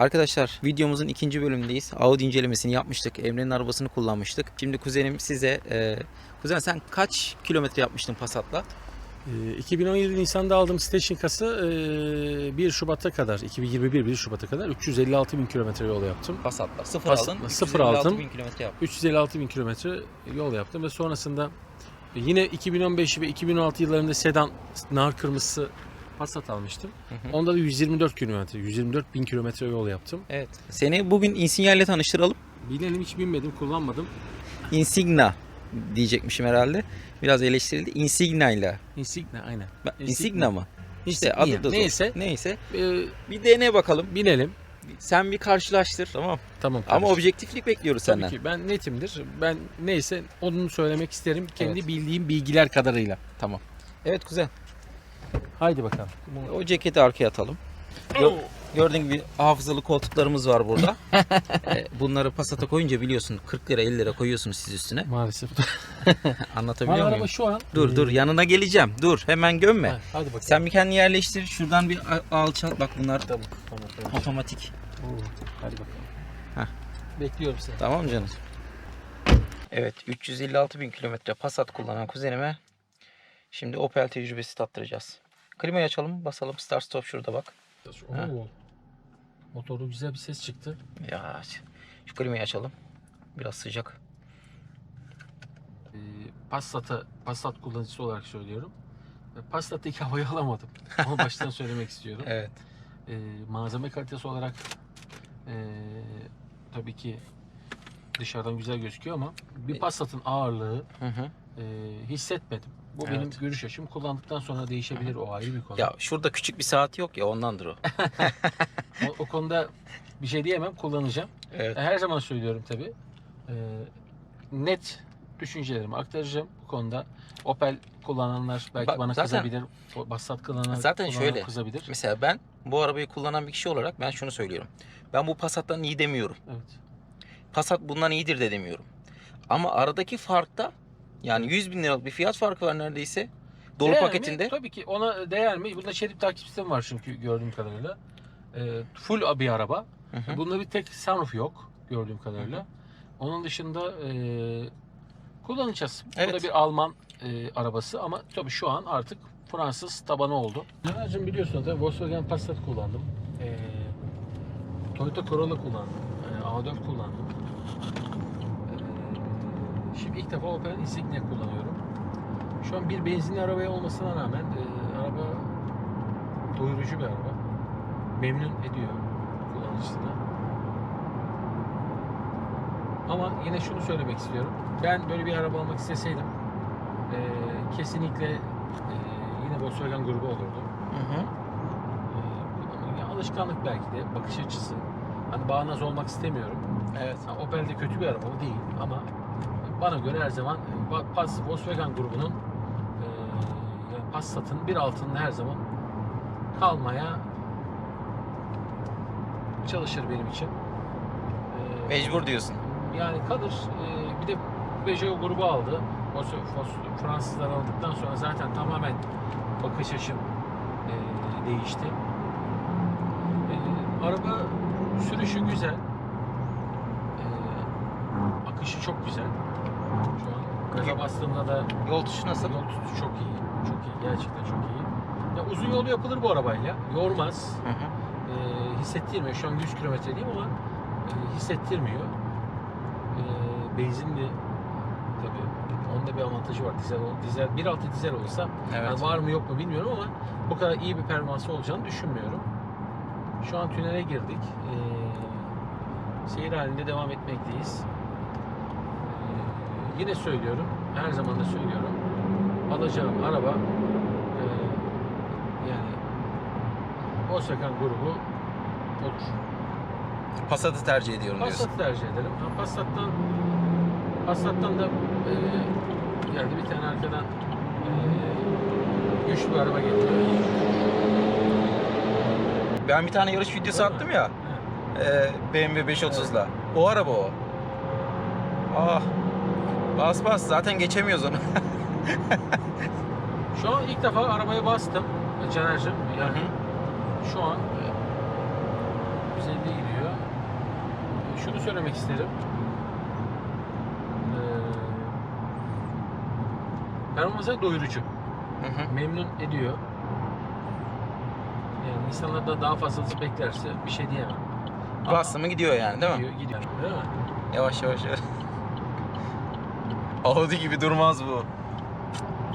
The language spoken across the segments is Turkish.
Arkadaşlar videomuzun ikinci bölümündeyiz. Audi incelemesini yapmıştık. Emre'nin arabasını kullanmıştık. Şimdi kuzenim size... E, kuzen sen kaç kilometre yapmıştın Passat'la? Ee, 2017 Nisan'da aldığım station kası e, 1 Şubat'a kadar, 2021 1 Şubat'a kadar 356 bin kilometre yol yaptım. Passat'la. Sıfır Pas- aldın. sıfır 356 aldım. bin kilometre yaptın. 356 bin kilometre yol yaptım ve sonrasında yine 2015 ve 2016 yıllarında sedan nar kırmızısı Passat almıştım. Hı hı. Onda da 124 kilometre, 124 bin kilometre yol yaptım. Evet. Seni bugün Insignia ile tanıştıralım. Bilenim hiç binmedim, kullanmadım. Insignia diyecekmişim herhalde. Biraz eleştirildi. Insignia ile. Insignia aynen. Insignia. Insignia mı? İşte Insignia. adı da zor. Neyse. Neyse. Ee, Bir dene bakalım. binelim. Sen bir karşılaştır. Tamam. Tamam. Ama kardeşim. objektiflik bekliyoruz Tabii senden. ki ben netimdir. Ben neyse onu söylemek isterim kendi Evet. bildiğim bilgiler kadarıyla. Tamam. Evet kuzen. Haydi bakalım. O ceketi arkaya atalım. Gö- gördüğün gibi hafızalı koltuklarımız var burada. Ee, Bunları Passat'a koyunca biliyorsun 40 lira 50 lira koyuyorsunuz siz üstüne. Maalesef. Anlatabiliyor araba muyum? şu an. Dur dur yanına geleceğim. Dur hemen gömme. Ha, hadi bakalım. Sen bir kendini yerleştir. Şuradan bir a- alçalt. Bak bunlar Tamam, tamam, tamam. otomatik. Oo, hadi bakalım. Heh. Bekliyorum seni. Tamam mı canım? Evet 356 bin kilometre Passat kullanan kuzenime şimdi Opel tecrübesi tattıracağız. Klimayı açalım basalım start stop şurada bak. Ha. Oo. Motoru güzel bir ses çıktı. Ya şu klimayı açalım. Biraz sıcak. Ee, Passat'ı Passat kullanıcısı olarak söylüyorum. Ee, Passat'taki havayı alamadım. Onu baştan söylemek istiyorum. Evet. Ee, malzeme kalitesi olarak ee, tabii ki dışarıdan güzel gözüküyor ama bir Passat'ın ağırlığı Hı hı. ee, hissetmedim. Bu Evet. benim görüş açım. Kullandıktan sonra değişebilir o ayrı bir konu. Ya şurada küçük bir saat yok ya ondandır o. O, o konuda bir şey diyemem. Kullanacağım. Evet. Her zaman söylüyorum tabii. Ee, net düşüncelerimi aktaracağım bu konuda. Opel kullananlar belki Bak, bana zaten- kızabilir. O Passat kullanan, Zaten kullanan şöyle. kızabilir. Mesela ben bu arabayı kullanan bir kişi olarak ben şunu söylüyorum. Ben bu Passat'tan iyi demiyorum. Evet. Passat bundan iyidir de demiyorum. Ama aradaki farkta yani 100 bin liralık bir fiyat farkı var neredeyse. Dolu Değer mi? paketinde. Tabii ki ona değer mi? Bunda şerit takip sistemi var çünkü gördüğüm kadarıyla. Ee, full bir araba. Hı hı. Bunda bir tek sunroof yok gördüğüm kadarıyla. Onun dışında e, kullanacağız. Bu Evet. da bir Alman e, arabası ama tabii şu an artık Fransız tabanı oldu. Caner'cim biliyorsun tabii Volkswagen Passat kullandım. E, Toyota Corolla kullandım. E, A4 kullandım. Şimdi ilk defa Opel Insignia kullanıyorum. Şu an bir benzinli arabaya olmasına rağmen e, araba doyurucu bir araba. Memnun ediyor kullanıcısını. Ama yine şunu söylemek istiyorum. Ben böyle bir araba almak isteseydim e, kesinlikle e, yine Volkswagen grubu olurdu. Hı hı. E, alışkanlık belki de bakış açısı. Hani bağnaz olmak istemiyorum. Evet. Ha, Opel de kötü bir araba o değil ama bana göre her zaman e, Pass Volkswagen grubunun e, yani Passat'ın bir altında her zaman kalmaya çalışır benim için. E, Mecbur diyorsun. yani kalır. E, bir de Peugeot grubu aldı. Fransızlar aldıktan sonra zaten tamamen bakış açım e, değişti. E, araba sürüşü güzel. E, akışı çok güzel. Şu an gaza bastığımda da Yol tuşu nasıl? yol tutuşu çok iyi. Çok iyi. Gerçekten çok iyi. Ya uzun yol yapılır bu arabayla. Yormaz. Hı hı. E, hissettirmiyor. Şu an 100 kilometre değil ama e, hissettirmiyor. E, benzinli tabii. Onda bir avantajı var. Dizel, ol- dizel 1.6 dizel olsa Evet. yani var mı yok mu bilmiyorum ama bu kadar iyi bir performansı olacağını düşünmüyorum. Şu an tünele girdik. E, seyir halinde devam etmekteyiz. Yine söylüyorum. Her zaman da söylüyorum. Alacağım araba e, yani Volkswagen grubu olur. Passat'ı tercih ediyorum diyorsun. Passat tercih ederim. Ha, Passat'tan Passat'tan da e, geldi bir tane arkadan e, güçlü bir araba getiriyor. Ben bir tane yarış videosu Değil mi? attım ya. Evet. e, BMW 530'la. O araba o. Ah. Bas bas zaten geçemiyoruz onu. Şu an ilk defa arabaya bastım Caner'cim. Yani şu an e, 150 gidiyor. şunu söylemek isterim. Performansa doyurucu. Hı hı. Memnun ediyor. Yani insanlar da daha fazlası beklerse bir şey diyemem. Bastı mı gidiyor yani değil mi? gidiyor, gidiyor. Değil mi? Yavaş yavaş yavaş. Audi gibi durmaz bu.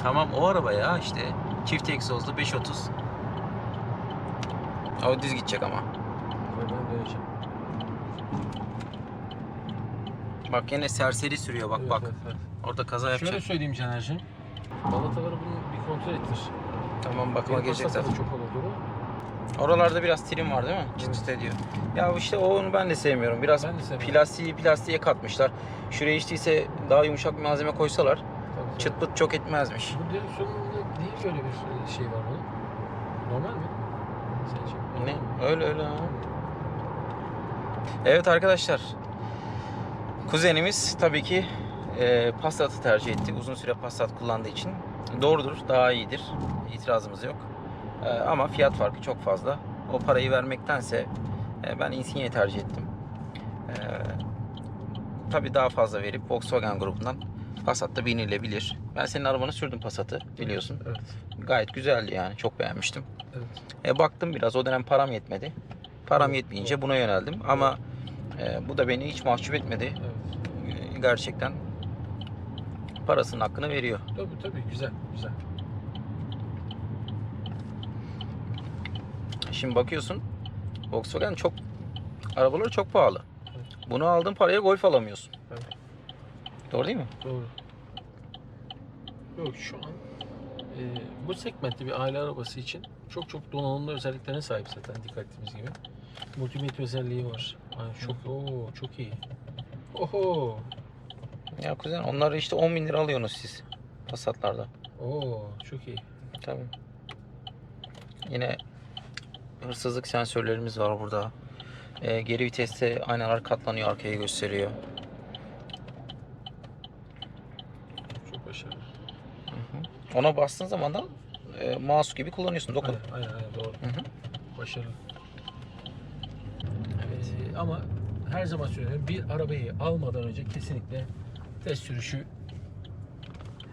Tamam o araba ya işte. Çift egzozlu 530. Audi düz gidecek ama. Bak yine serseri sürüyor bak bak. evet, evet. Orada kaza Şöyle yapacak. söyleyeyim Caner'cim. Balataları bunu bir kontrol ettir. Tamam bakıma gelecek zaten. çok olur. Oralarda biraz trim var değil mi? Çıt çıt ediyor. Ya işte onu ben de sevmiyorum. Biraz Ben de sevmiyorum. plastiği plastiğe katmışlar. Şuraya işte ise daha yumuşak bir malzeme koysalar Tabii, çıt pıt çok etmezmiş. Bu direksiyonunda niye böyle bir şey var bunun? Normal mi? Sence? Ne? Öyle öyle ha. Evet arkadaşlar. Kuzenimiz tabii ki e, Passat'ı tercih etti. Uzun süre Passat kullandığı için. Doğrudur, daha iyidir. İtirazımız yok. E, ama fiyat farkı çok fazla. O parayı vermektense e, ben Insignia'yı tercih ettim. E, tabii daha fazla verip Volkswagen grubundan Passat'ta binilebilir. Ben senin arabanı sürdüm Passat'ı biliyorsun. Evet. Gayet güzeldi yani. Çok beğenmiştim. Evet. E, baktım biraz o dönem param yetmedi. Param Evet, yetmeyince buna yöneldim ama e, bu da beni hiç mahcup etmedi. Evet. E, gerçekten parasının hakkını veriyor. Tabii tabii güzel güzel. Şimdi bakıyorsun Volkswagen çok arabaları çok pahalı. Evet. Bunu aldığın paraya Golf alamıyorsun. Evet. Doğru değil mi? Doğru. Yok şu an e, bu segmentte bir aile arabası için çok çok donanımlı özelliklerine sahip zaten dikkat ettiğimiz gibi. Multimedya özelliği var. Yani çok oo çok iyi. Oho. Ya kuzen onları işte 10 bin lira alıyorsunuz siz Passat'larda. Oo çok iyi. Tabii. Yine hırsızlık sensörlerimiz var burada. E, geri viteste aynalar katlanıyor arkaya gösteriyor. Çok başarılı. Ona bastığın zaman da e, mouse gibi kullanıyorsun. Dokun. Aynen aynen, doğru. Hı hı. Başarılı. Ee, ama her zaman söylüyorum bir arabayı almadan önce kesinlikle test sürüşü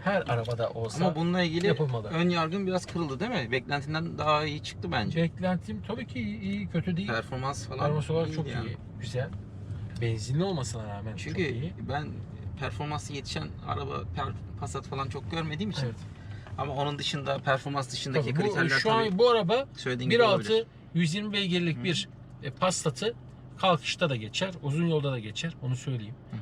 her arabada olsa Ama bununla ilgili yapılmalı. ön yargın biraz kırıldı değil mi? Beklentinden daha iyi çıktı bence. Beklentim tabii ki iyi, iyi, kötü değil. Performans falan Performans olarak çok yani. iyi, güzel. Benzinli olmasına rağmen Çünkü çok iyi. ben performansı yetişen araba Passat falan çok görmediğim için. Evet. Ama onun dışında performans dışındaki Tabii bu, kriterler şu tabii an bu araba söylediğin gibi olabilir. 1.6 120 beygirlik bir e, Passat'ı kalkışta da geçer, uzun yolda da geçer. Onu söyleyeyim. Hı